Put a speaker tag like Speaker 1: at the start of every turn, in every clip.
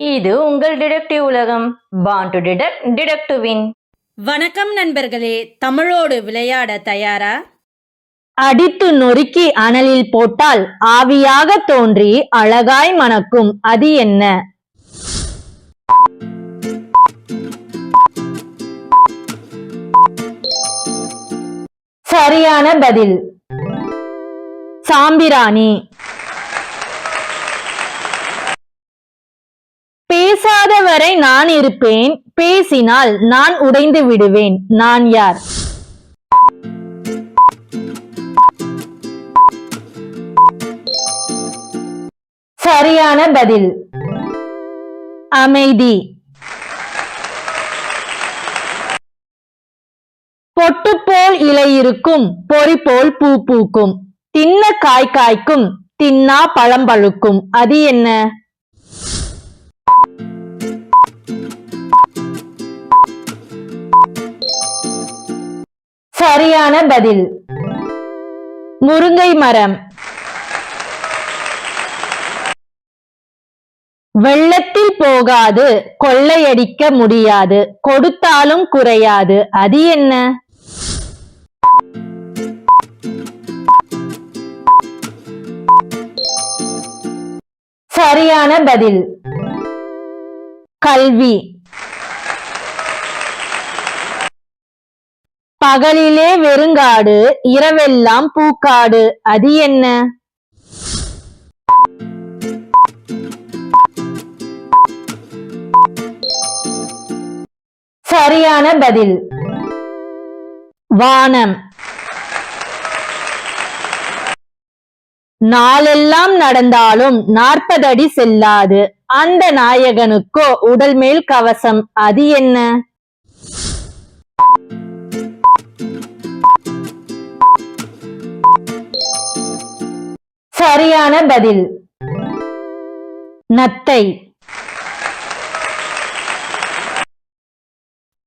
Speaker 1: இது உங்கள் டிடெக்டிவ் உலகம். Born to detect detect to win
Speaker 2: வணக்கம் நண்பர்களே தமிழோடு விளையாட தயாரா?
Speaker 3: அடித்து நொறுக்கி அனலில் போட்டால் ஆவியாக தோன்றி அழகாய் மணக்கும். அது என்ன? சரியான பதில். சாம்பிராணி. பேசாதவரை நான் இருப்பேன். பேசினால் நான் உடைந்து விடுவேன். நான் யார்? சரியான பதில். அமைதி. பொட்டு போல் இலை இருக்கும் பொறி போல் பூ பூக்கும். தின்ன காய் காய்க்கும் தின்னா பழம் பழுக்கும். அது என்ன? சரியான பதில். முருங்கை மரம். வெள்ளத்தில் போகாது கொள்ளையடிக்க முடியாது கொடுத்தாலும் குறையாது. அது என்ன? சரியான பதில். கல்வி. பகலிலே வெறுங்காடு இரவெல்லாம் பூக்காடு. அது என்ன? சரியான பதில். வானம். நாளெல்லாம் நடந்தாலும் நாற்பது அடி செல்லாது. அந்த நாயகனுக்கோ உடல் மேல் கவசம். அது என்ன? சரியான பதில். நத்தை.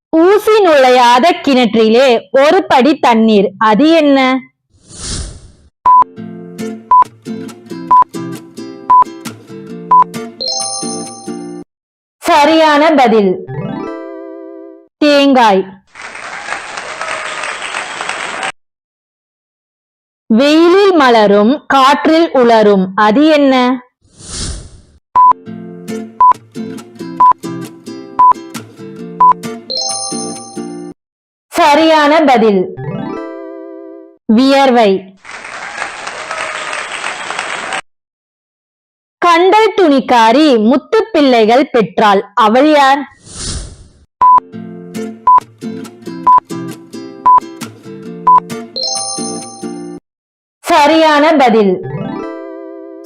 Speaker 3: ஊசி நுழையாத கிணற்றிலே ஒரு படி தண்ணீர். அது என்ன? சரியான பதில். தேங்காய். வெயில் மலரும் காற்றில் உலரும். அது என்ன? சரியான பதில். வியர்வை. கண்டல் துணிக்காரி முத்து பிள்ளைகள் பெற்றாள். அவள் யார்? சரியான பதில்.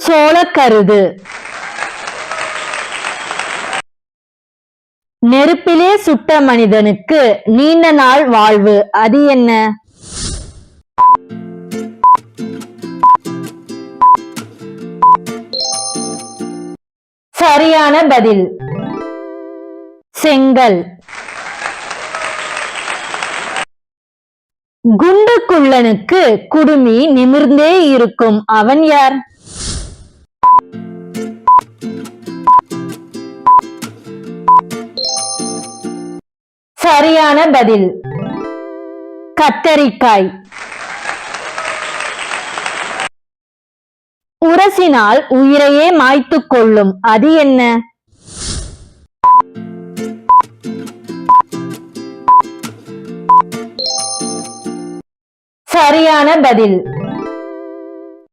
Speaker 3: சோளக்கருது. நெருப்பிலே சுட்ட மனிதனுக்கு நீண்ட நாள் வாழ்வு. அது என்ன? சரியான பதில். செங்கல். குண்டு குள்ளனுக்கு குடுமி நிமிர்ந்தே இருக்கும். அவன் யார்? சரியான பதில். கத்தரிக்காய். உரசினால் உயிரையே மாய்த்துக் கொள்ளும். அது என்ன? சரியான பதில்.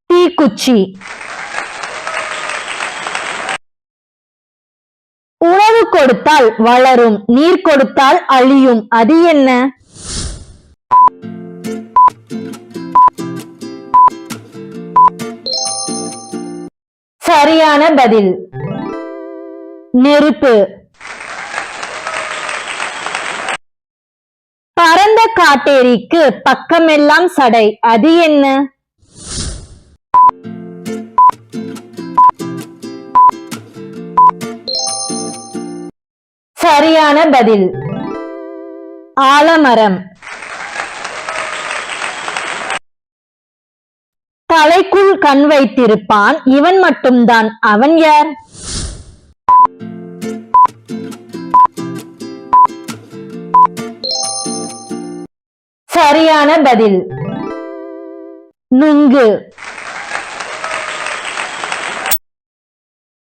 Speaker 3: தீக்குச்சி. உணவு கொடுத்தால் வளரும் நீர் கொடுத்தால் அழியும். அது என்ன? சரியான பதில். நெருப்பு. காட்டேரிக்கு பக்கமெல்லாம் சடை. அது என்ன? சரியான பதில். ஆலமரம். தலைக்குள் கண் வைத்திருப்பான். இவன் மட்டும்தான். அவன் யார்? சரியான பதில். நுங்கு.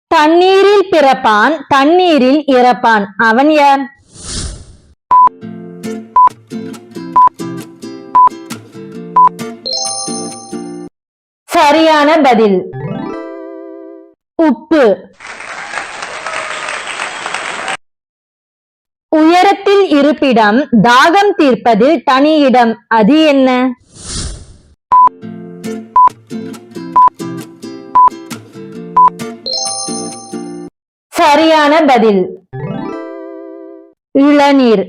Speaker 3: தண்ணீரில் பிறப்பான் தண்ணீரில் இறப்பான். அவன் யார்? சரியான பதில். உப்பு. உயரத்தில் இருப்பிடம் தாகம் தீர்ப்பதில் தனி இடம் அது என்ன? சரியான பதில். இளநீர்.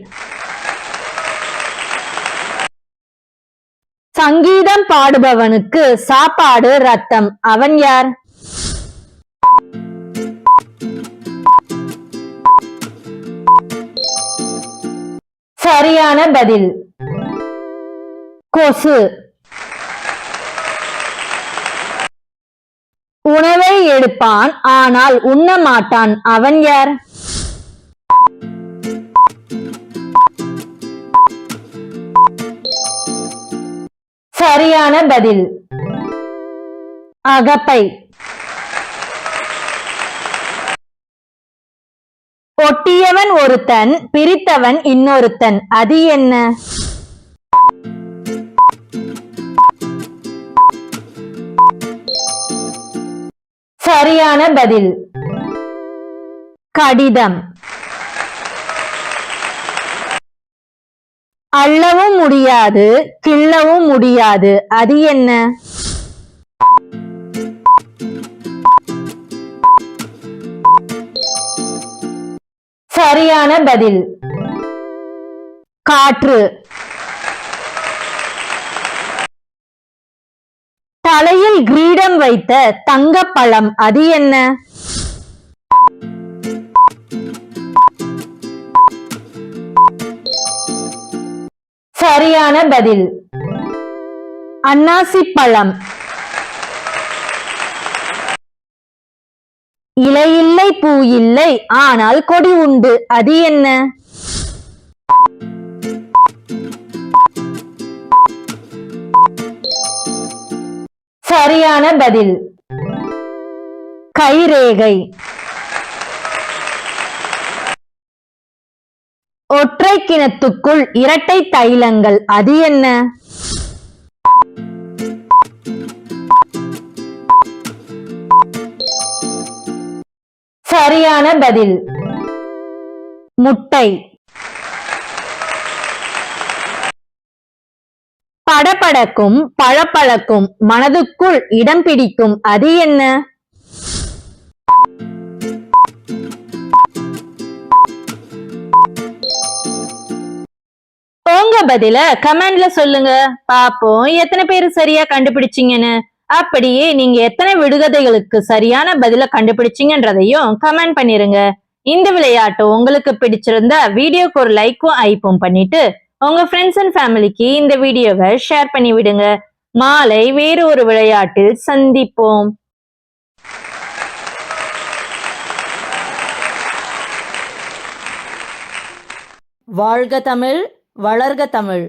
Speaker 3: சங்கீதம் பாடுபவனுக்கு சாப்பாடு ரத்தம். அவன் யார்? சரியான பதில். கொசு. உணவை எடுப்பான் ஆனால் உண்ண மாட்டான். அவன் யார்? சரியான பதில். அகப்பை. கொட்டியவன் ஒருத்தன் பிரித்தவன் இன்னொருத்தன். அது என்ன? சரியான பதில். கடிதம். அள்ளவும் முடியாது கிள்ளவும் முடியாது. அது என்ன? சரியான பதில். காற்று. தலையில் கிரீடம் வைத்த தங்கப்பழம் அது என்ன? சரியான பதில். அன்னாசி பழம் இலை இல்லை பூ இல்லை ஆனால் கொடி உண்டு. அது என்ன? சரியான பதில். கைரேகை. ஒற்றை கிணத்துக்குள் இரட்டை தைலங்கள். அது என்ன? சரியான பதில். முட்டை. படபடக்கும் பழப்பழக்கும் மனதுக்குள் இடம் பிடிக்கும் அது என்ன? உங்க பதில கமெண்ட்ல சொல்லுங்க. பாப்போம் எத்தனை பேர் சரியா கண்டுபிடிச்சீங்கன்னு. அப்படியே நீங்க எத்தனை விடுகதைகளுக்கு சரியான பதில கண்டுபிடிச்சிங்கன்றதையும் கமெண்ட் பண்ணிருங்க. இந்த விளையாட்டு உங்களுக்கு பிடிச்சிருந்தா வீடியோக்கு ஒரு லைக்கும் ஐப்பும் பண்ணிட்டு உங்க ஃப்ரெண்ட்ஸ் அண்ட் ஃபேமிலிக்கு இந்த வீடியோவை ஷேர் பண்ணி விடுங்க. மாலை வேறு ஒரு விளையாட்டில் சந்திப்போம்.
Speaker 2: வாழ்க தமிழ் வளர்க தமிழ்.